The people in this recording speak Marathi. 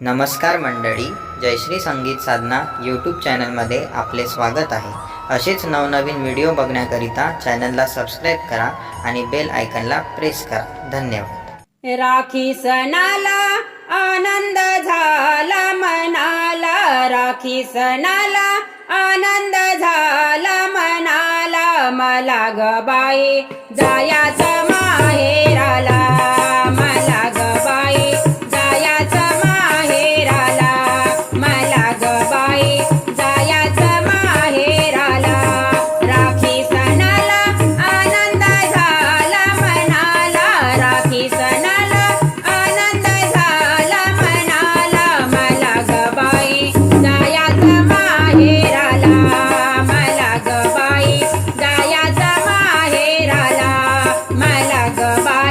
नमस्कार मंडळी जयश्री संगीत साधना यूट्यूब चॅनलमध्ये आपले स्वागत आहे. असेच नवनवीन व्हिडिओ बघण्याकरिता चॅनलला सबस्क्राईब करा आणि बेल आयकनला प्रेस करा. धन्यवाद. राखी सणाला आनंद झाला मनाला. राखी सणाला आनंद झाला मनाला. मला गबाई जायाचा माहेराला. Bye.